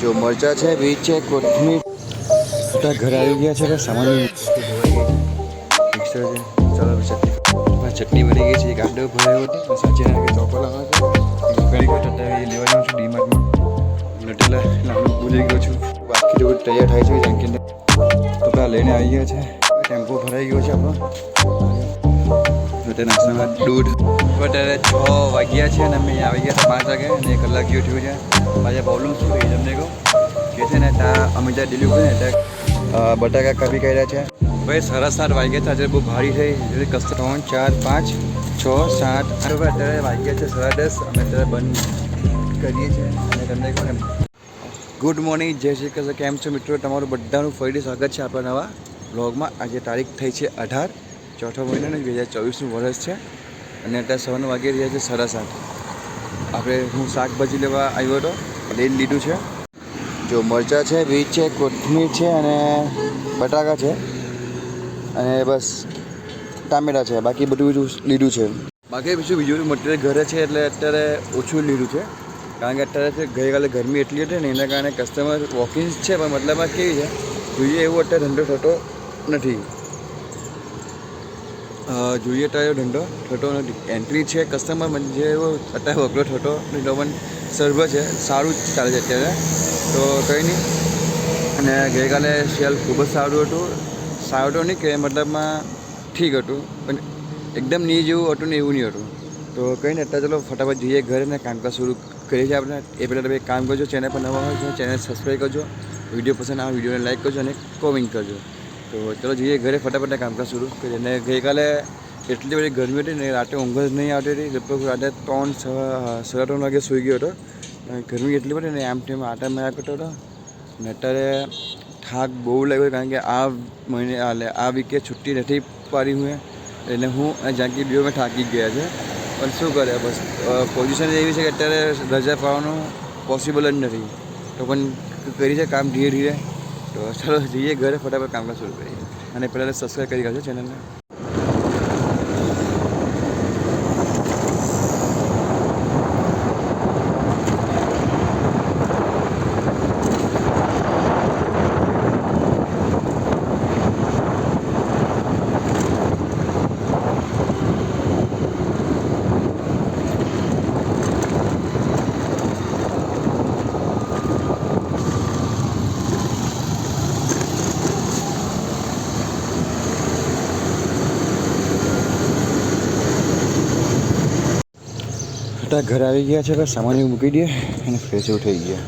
જો મરચા છે બીજ છે, કોથમીર. બધા ઘરે આવી ગયા છે કે સામાન મિક્સર છે. ચટણી. બની ગઈ છે, એક આડો ભરાયો સાચી નાખે ચોપર આવે છે ઘણી વખત અત્યારે લેવા જાઉં છું ડીમાર્ટમાં. નટેલા લાવવાનું ભૂલી ગયો છું. બાકી તો તૈયાર થાય છે જાનકીને તો પેલા લઈને આવી ગયા છે. ટેમ્પો ભરાઈ ગયો છે આપણો. એટલે નાસ્તામાં દૂધ અત્યારે છ વાગ્યા છે અને અમે આવી ગયા પાંચ વાગે અને એક કલાક જેવું થયું છે. પાછા પ્રોબ્લેમ શું થઈ તમને કહું? કે છે ને ત્યાં અમે ત્યાં ડિલિવરી ને ત્યાં બટાકા કાપી કાઢ્યા છે. ભાઈ સાડા સાત વાગ્યા હતા આજે બહુ ભારી થઈ. એટલે કસ્ત ત્રણ, ચાર, પાંચ, છ, સાત અત્યારે વાગ્યા છે સાડા દસ. અમે અત્યારે બંધ કરીએ છીએ અને તમને કહું ગુડ મોર્નિંગ જય શ્રી કૃષ્ણ. કેમ છો મિત્રો? તમારું બધાનું ફરીથી સ્વાગત છે આપણા નવા બ્લોગમાં આજે તારીખ થઈ છે અઢાર. ચોથો મહિનાનો બે હજાર ચોવીસનું વર્ષ છે અને અત્યારે સવારના વાગી રહ્યા છે સાડા સાત. આપણે હું શાકભાજી લેવા આવ્યો હતો, લઈને લીધું છે. જો મરચાં છે બીજ છે, કોથમીર છે અને બટાકા છે અને બસ ટામેટા છે, બાકી બધું બીજું લીધું છે. બાકી બીજું બીજું મટીરિયલ ઘરે છે એટલે અત્યારે ઓછું લીધું છે. કારણ કે અત્યારે છે ગઈકાલે ગરમી એટલી હતી ને, એના કારણે કસ્ટમર વોકિંગ છે, પણ મતલબમાં કેવી છે? જોઈએ એવું અત્યારે ધંધો થતો નથી. જોઈએ તો ધંધો. થતો નથી. એન્ટ્રી છે કસ્ટમર જે અત્યારે વગડો થતો નહીં સર્વર સર્વ છે, સારું જ ચાલે છે અત્યારે. તો કંઈ નહીં. અને ગઈકાલે સેલ ખૂબ જ સારું હતું. સારું હતું નહીં કે મતલબમાં ઠીક હતું. પણ એકદમ નહીં જેવું હતું ને એવું નહીં હતું. તો કંઈ નહીં, અત્યારે ચલો ફટાફટ જઈએ ઘરે ને કામકાજ શરૂ કરીએ છીએ આપણે. એ પહેલાં તમે કામ કરજો, ચેનલ પર નવા હોય ચેનલ સબસ્ક્રાઈબ કરજો. વીડિયો પસંદ આવે વિડીયોને લાઈક કરજો અને કોમેન્ટ કરજો. તો ચલો જઈએ ઘરે ફટાફટ કામકાજ શરૂ. કરીએ અને ગઈકાલે એટલી બધી ગરમી હતી ને રાતે ઊંઘ જ નહીં આવતી હતી. લગભગ રાતે ત્રણ સાડા ત્રણ વાગે સૂઈ ગયો હતો. ગરમી એટલી બધી ને આમ તેમ આટા મેળા કરતો હતો. ને અત્યારે થાક બહુ લાગ્યો કારણ કે આ મહિને આલે આ વીકે છુટ્ટી નથી પાડી હું એટલે હું અને જાનકી બે મેં થાકી ગયા છે. પણ શું કરે? બસ પોઝિશન એવી છે કે અત્યારે રજા પાવાનું પોસિબલ જ નથી. તો પણ કરી છે કામ ધીરે ધીરે. તો ચાલો જઈએ ઘરે ફટાફટ કામકાજ શરૂ કરીએ. અને પહેલાં સબસ્ક્રાઈબ કરી કાઢજો ચેનલને હતા ઘરે આવી ગયા છે સામાન એવું મૂકી દઈએ અને ફ્રેશ થઈ ગયા.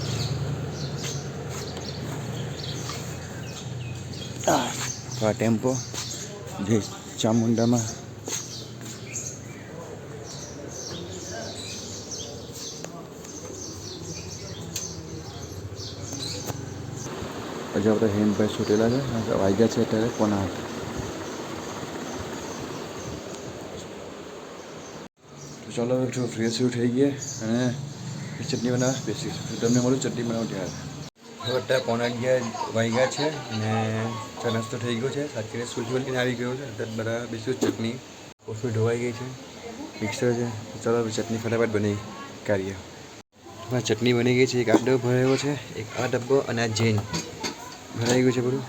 આ ટેમ્પો જે ચામુંડામાં હજુ આપણે હેમભાઈ છૂટેલા છે, વાગ્યા છે અત્યારે કોના હાથ તો ચાલો હવે થોડું ફ્રેશ થઈ ગયા અને ચટણી બનાવવા બેસીશું તમને મળું ચટણી બનાવું ત્યારે. હવે અત્યારે પોણા અગિયાર વાગ્યા છે અને ચા નાસ્તો થઈ ગયો છે. સાથે સૂજી વળીને આવી ગયો છે. અત્યારે બધા બેસ્યું ચટણી. કોફી ઢોવાઈ ગઈ છે. મિક્સર છે. ચાલો હવે ચટણી ફટાફટ બની કાઢીએ. હા ચટણી બની ગઈ છે. એક આ ડબ્બો ભરાયો છે. એક આ ડબ્બો અને આ જૈન. ભરાઈ ગયું છે બધું.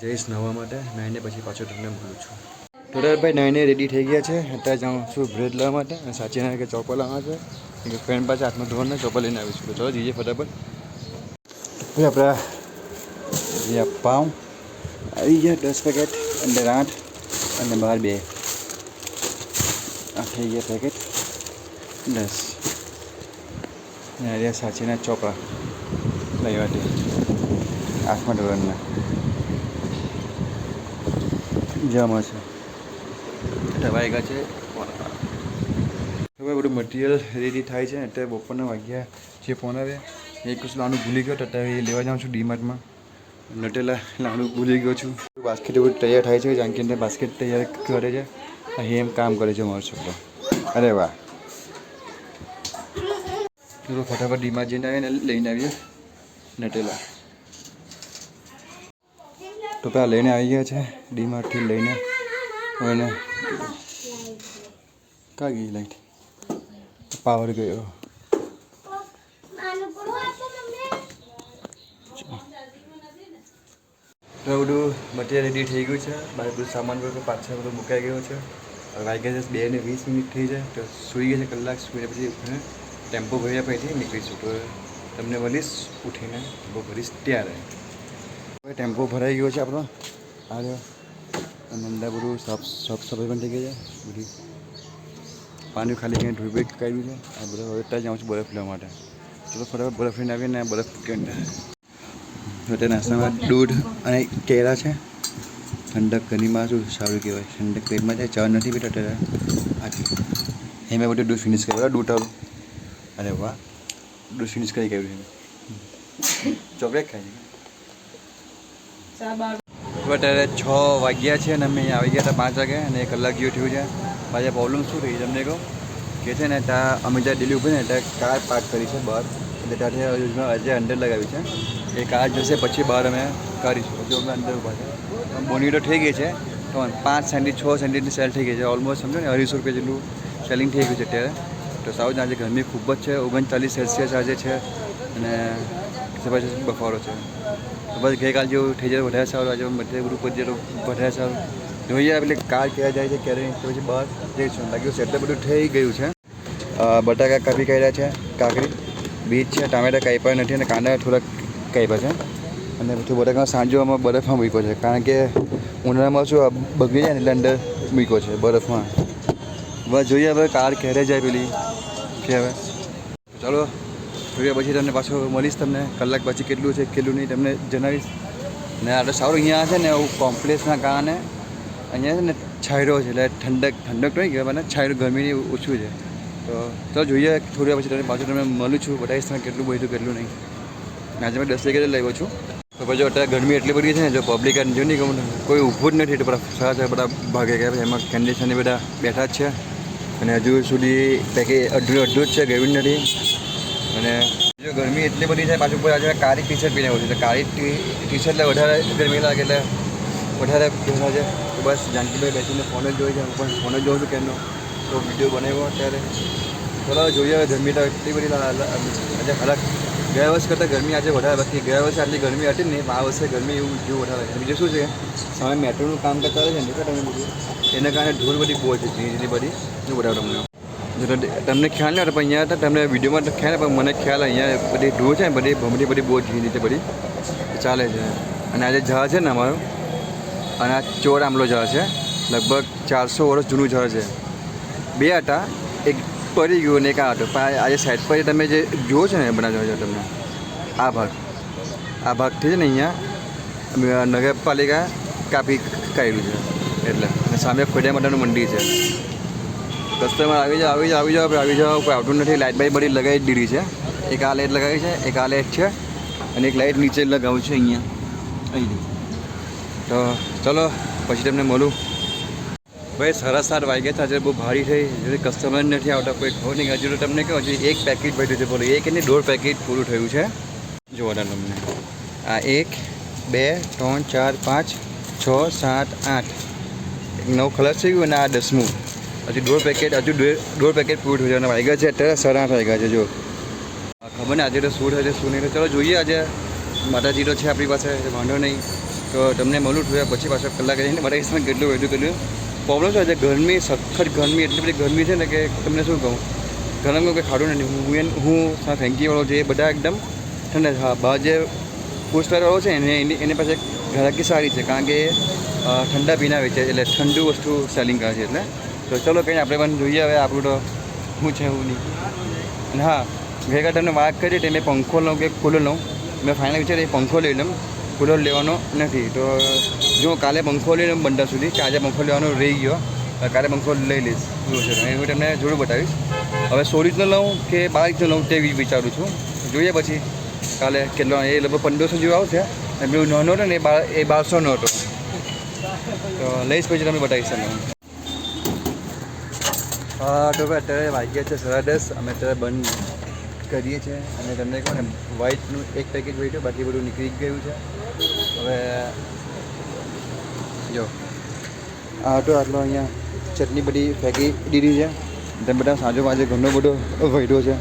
જઈશ નવા માટે નાઈને પછી પાછો તમને મળું છું. ટોટલભાઈ નાઈને રેડી થઈ ગયા છે. અત્યારે જાઉં છું બ્રેડ લેવા માટે. અને સાચીના કે ચોપર લાવવા છે. એક ફ્રેન્ડ પાસે હાથમાં ધોવાને ચોપર લઈને આવીશું. ચલો જઈએ ફટાફટ. આપણા જે પાઉં. આવી ગયા દસ પેકેટ અંદર આઠ અને બહાર બે. આ થઈ ગયા પેકેટ દસ અને આ રહ્યા સાચીના ચોપડા લઈ તે આઠમા ધોરણના. જમા છે. વાગ્યા છે. હવે બધું મટીરિયલ રેડી થાય છે અત્યારે બપોરના વાગ્યા જે ફોન આવે એક વસ્તુ લાડુ ભૂલી ગયો, તો એ લેવા જાઉં છું ડીમાર્ટમાં નટેલા લાડુ ભૂલી ગયો છું. બાસ્કેટ બધું તૈયાર થાય છે, જાનકીને બાસ્કેટ તૈયાર કરે છે. અહીં એમ કામ કરે છે મારો છોકરો. અરે વાહ. ચલો ફટાફટ ડીમાર્ટ જઈને આવીને લઈને આવીએ નટેલા. તો પેલા લઈને આવી ગયા છે ડીમાર્ટથી લઈને. એને કા ગઈ લાઈટ પાવર ગયો બધું મટીરિયલ રેડી થઈ ગયું છે. મારે બધું સામાન બધું પાછળ બધું મુકાઈ ગયો છે. વાગ્યા છે બે ને વીસ મિનિટ થઈ જાય તો સૂઈ ગયા છે કલાક સૂઈને પછી ટેમ્પો ભર્યા પછી નીકળીશું. તો તમને મળીશ ઉઠીને. ટેમ્પો ભરીશ ત્યારે. હવે ટેમ્પો ભરાઈ ગયો છે આપણો. આ રહ્યો અને સાફ સાફ સફાઈ પણ થઈ ગઈ છે. બધી પાણી ખાલી કંઈ ધોઈ કાઢ્યું છે. આ બધા હવે ત્યાં જાઉં છું બરફ લેવા માટે. ચલો ફટાફટ બરફ લઈને આવીને બરફ કેન્દ્ર અત્યારે નાસ્તામાં દૂધ અને કેળા છે. ઠંડક ગરમીમાં શું સારું કહેવાય? ઠંડક પેટમાં જાય, ચા નથી પીતા અત્યારે. આથી એ મેં બધું દૂધ ફિનિશ કર્યું. દૂધ અરે વાહ. દૂધ ફિનિશ કરી ગયું છે. ચોકલેટ ખાઈ અત્યારે છ વાગ્યા છે અને અમે આવી ગયા હતા પાંચ વાગે અને એક કલાક જેવું થયું છે. પાછા પ્રોબ્લેમ શું થઈ તમને કહું? કે છે ને ત્યાં અમે જ્યાં દિલ્હી ઊભી ને ત્યાં કાર પાર્ક કરી છે બહાર. એટલે ત્યાંથી આજે અંદર લગાવી છે. એ કાર જશે પછી બહાર અમે કરીશું હજુ અમે અંદર ઊભા છે. બોનીટો થઈ ગઈ છે. તો પાંચ સેન્ટી છ સેન્ટીની સેલ થઈ ગઈ છે. ઓલમોસ્ટ સમજો ને, અઢીસો રૂપિયા જેટલું સેલિંગ થઈ ગયું છે અત્યારે. તો સાઉથ આજે ગરમી ખૂબ જ છે. ઓગણચાલીસ સેલ્સિયસ આજે છે. અને જબરજસ્ત બફારો છે. બસ ગઈકાલ જેવું થઈ જાય વધારે સારું. આજે બધે ગ્રુપ જેવું વધારે સારું. જોઈએ એટલે કાર ક્યાં જાય છે ક્યારે તો પછી બસ જઈશું. લાગ્યું છે એટલે બધું થઈ ગયું છે. બટાકા કાપી કર્યા છે? કાકડી. બીજ છે, ટામેટા કાપ્યા નથી અને કાંદા થોડાક કાપ્યા છે. અને પછી બટાકા સાંજો અમે બરફમાં મૂક્યો છે. કારણ કે ઉનાળામાં શું બગડી જાય ને એટલે અંદર મૂક્યો છે બરફમાં. બસ જોઈએ હવે કાર ક્યારે જાય પેલી. કે હવે? ચાલો. જોઈએ પછી તમને પાછું મળીશ તમને. કલાક પછી કેટલું છે, કેટલું નહીં, તમને જણાવીશ. ને આટલો સારું, અહીંયા છે ને એવું કોમ્પ્લેક્સના કારણે અહીંયા છે ને છાયરો છે, એટલે ઠંડક ઠંડક નહીં કહેવાય મને છાયરો ગરમીની ઓછું છે. તો ચાલો જોઈએ, થોડી પછી તમને પાછું તમને મળું છું, બતાવીશ તમે કેટલું બધું, કેટલું નહીં. આજે મેં દસ વાગે લાવ્યો છું. તો પછી અત્યારે ગરમી એટલી બધી છે ને જો પબ્લિક જો નહીં કોઈ ઊભું જ નથી, એટલે બધા સારા બધા ભાગે ગયા એમાં કન્ડિશનને બધા બેઠા જ છે. અને હજુ સુધી પેકે અડધું અડધું જ છે, ગયું નથી. અને જો ગરમી એટલી બધી છે, પાછું આજે કાળી ટી શર્ટ પહેરી આવ્યું છે કાળી ટી શર્ટ એટલે વધારે ગરમી લાગે એટલે વધારે પહેરા છે. બસ જાનકીભાઈ બેસીને ફોન જ જોઈ છે, હું પણ ફોન જ જોઉં છું કેમનો. તો વીડિયો બનાવ્યો અત્યારે. ચલો જોઈએ ગરમી તો એટલી બધી આજે હાલત ગયા વર્ષ કરતાં ગરમી આજે વધારે બાકી ગયા વર્ષે આટલી ગરમી હતી ને આ વર્ષે ગરમી એવું જેવું વધારે છે બીજું શું છે? સામે મેટ્રોનું કામ કરતા રહે છે ને તમે બધું. એના કારણે ધૂળ બધી બહુ છે ધીરે ધીરે બધી. શું બતાવું તમને? તમને ખ્યાલ નહીં હતો પણ અહીંયા તો તમને વિડીયોમાં તો ખ્યાલ પણ મને ખ્યાલ અહીંયા બધી ધૂળ છે ને, બધી ભમરી બધી બહુ ઝીણી છે બધી. ચાલે છે. અને આજે ઝાડ છે ને અમારું, અને આ ચોર આમલો ઝાડ છે. લગભગ ચારસો વર્ષ જૂનું ઝાડ છે. બે હતા એક પડી ગયું ને એક આ હતો પણ આજે સાઈડ પર તમે જે જુઓ છો ને બના છો તમને, આ ભાગ. આ ભાગથી છે ને અહીંયા નગરપાલિકા કાપી કાઢ્યું છે. એટલે, અને સામે ખોડિયા માતાનું મંદિર છે. કસ્ટમર આવી જાઓ આવી જાઓ આવી જાઓ આવી જાઓ. કોઈ આવતું નથી લાઇટ બાઇટ બધી લગાવી દીધી છે. એક આ લાઇટ લગાવી છે, એક આ લાઇટ છે અને એક લાઇટ નીચે લગાવું છે અહીંયા. અહીં તો ચલો, પછી તમને મળું. ભાઈ, સાડા સાત વાગ્યા હતા બહુ ભારી થઈ. એટલે કસ્ટમર નથી આવતા, કોઈ ખબર નહીં. હજુ તમને કહું હજુ એક પેકેટ ભર્યું છે, બોલો. એક એની દોઢ પેકેટ પૂરું થયું છે. જોવાના તમને. આ એક, બે, ત્રણ, ચાર, પાંચ, છ, સાત, આઠ. નવ ખલાસ થઈ ગયું અને આ દસમું. હજુ દોઢ પેકેટ હજુ દોઢ પેકેટ પૂરું છે અને વાગ્યા છે, અત્યારે સાડા આઠ વાગ્યા છે, જો. ખબર ને આજે તો શું થશે, શું નહીં. ચલો જોઈએ આજે. માતાજી તો છે આપણી પાસે વાંધો નહીં. તો તમને મળું થયું પછી પાછો કલાક રહીને મારા ઈસમાં કેટલું એટલું કેટલું પ્રોબ્લેમ શું છે ગરમી, સખત ગરમી, એટલી બધી ગરમી છે ને કે તમને શું કહું. ગરમ કોઈ ખાડું નથી. હું હું ફેંકીવાળો છે. એ બધા એકદમ ઠંડા હા, બહાર જે ફૂસ્ટરવાળો છે એને એની એની પાસે ઘરાકી સારી છે. કારણ કે ઠંડા પીના છે. એટલે ઠંડુ વસ્તુ સેલિંગ કરે છે. એટલે તો ચલો કંઈ આપણે પણ જોઈએ હવે આપણું તો શું છે એવું નહીં. હા ગઈકાલ તમને વાત કરી તે મેં પંખો લઉં કે કુલર લઉં. મેં ફાઇનલ વિચારી પંખો લઈ લઉં, કુલર લેવાનો નથી. તો જો કાલે પંખો લઈ લઉં બંડા સુધી, કે આજે પંખો લેવાનો રહી ગયો કાલે પંખો લઈ લઈશ. એવું છે. એ હું તમને જોડું બતાવીશ. હવે સોરીજનો લઉં કે બાર રીતનો લઉં તે વિચારું છું. જોઈએ પછી કાલે કેટલો, એ લગભગ પંદરસો જેવું આવશે. અને પેલું નાનો હતો ને, એ બાર એ બારસોનો હતો તો લઈશ પછી તમે બતાવીશ તમને. તો અત્યારે વાગ્યા છે સાડા દસ, અમે અત્યારે બંધ કરીએ છીએ અને તમને કહું ને વ્હાઇટનું એક પેકેટ વેચ્યું બાકી બધું નીકળી ગયું છે. હવે જો, આ તો આટલો અહીંયા ચટણી બધી ફેંકી દીધી છે. તમે બધા સાંજો પાંજે ઘણો બધો વૈડો છે.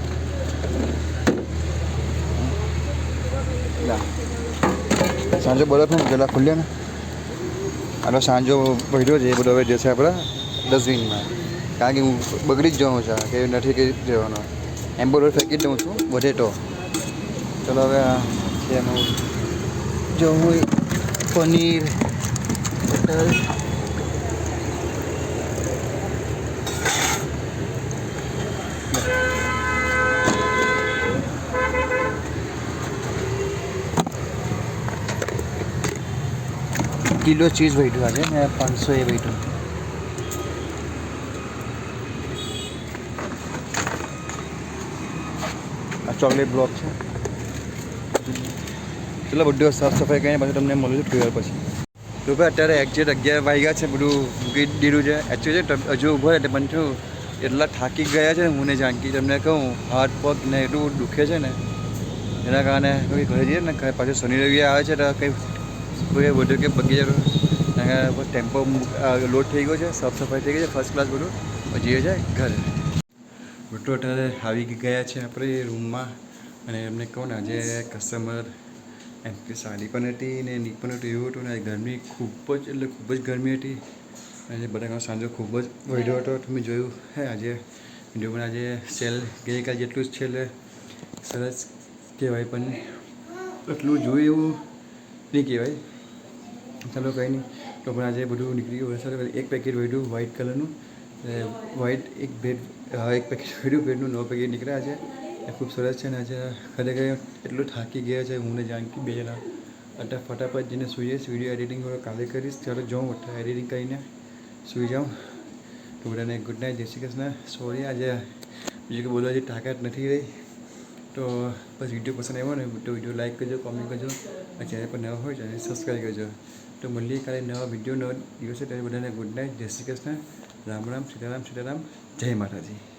સાંજો બરફ ને પેલા ખુલ્યા ને. આટલો સાંજો વૈડો છે, એ બધો હવે જશે આપણા ડસ્ટબિનમાં કારણ કે હું બગડી જ જવાનું છે, કે નથી કે જવાનો. એમ બધો ફેંકી દઉં છું, વધે તો. ચલો હવે છે એનું હું પનીર બટર કિલો ચીઝ વેઠવા આજે ને પાંચસો એ વેઠું ચોકલેટ બ્લોક છે. ચલો બધું સાફ સફાઈ કરીને પછી તમને મળું છું ટ્વેલ પછી. તો ભાઈ અત્યારે એક્ઝેટ અગિયાર વાગ્યા છે, બધું મૂકી દીધું છે. એકચ્યુઅલી હજુ ઊભો એટલે પણ છું એટલા થાકી ગયા છે ને, હું ને જાનકી. તમને કહું હાથ પગ ને એટલું દુખે છે ને, એના કારણે ઘરે જઈએ ને પાછું શનિ રવિ આવે છે તો કંઈ કોઈ બધું કે બગીચા ટેમ્પો લોડ થઈ ગયો છે, સાફ સફાઈ થઈ ગઈ છે ફર્સ્ટ ક્લાસ બધું. જઈએ છે ઘરે. અત્યારે આવી ગયા છે આપણે રૂમમાં અને એમને કહું ને, આજે કસ્ટમર એમ કે સાડી પણ હતી ને નીક પણ હતું, એવું હતું ને, ગરમી ખૂબ જ, એટલે ખૂબ જ ગરમી હતી. અને બધા સાંજો ખૂબ જ વધ્યો હતો, તમે જોયું. હે, આજે વિડીયોમાં આજે સેલ ગઈકાલ જેટલું જ છે, એટલે સરસ કહેવાય, પણ એટલું જોયું એવું નહીં કહેવાય. ચાલો કંઈ નહીં. તો પણ આજે બધું નીકળી ગયું સર, એક પેકેટ વધ્યું વ્હાઇટ કલરનું વ્હાઇટ એક ભેટ એક પેકેટ વધ્યું પેટનું નવ પેકેટ નીકળ્યા છે. એ ખૂબ સરસ છે ને આજે ખરેખર એટલું થાકી ગયા છે, હું ને જાનકી બે જણા. અત્યારે ફટાફટ જઈને સૂઈએ વીડિયો એડિટિંગ કાલે કરીશ. ચાલો જાઉં અત્યારે એડિટિંગ કરીને સૂઈ જાઉં. તો બધાને ગુડ નાઇટ જય શ્રી કૃષ્ણ. સોરી આજે બીજું કે બોલવા જે તાકાત નથી રહી. તો બસ વીડિયો પસંદ આવ્યો ને, તો વીડિયો લાઈક કરજો કોમેન્ટ કરજો. અને ચેનલ પર નવા હોય ચેનલ સબસ્ક્રાઈબ કરજો. તો મળીએ કાલે નવા વીડિયો નવા દિવસે. ત્યારે બધાને ગુડ નાઇટ જય શ્રી કૃષ્ણ. રામ રામ સીતારામ સીતારામ. જય માતાજી.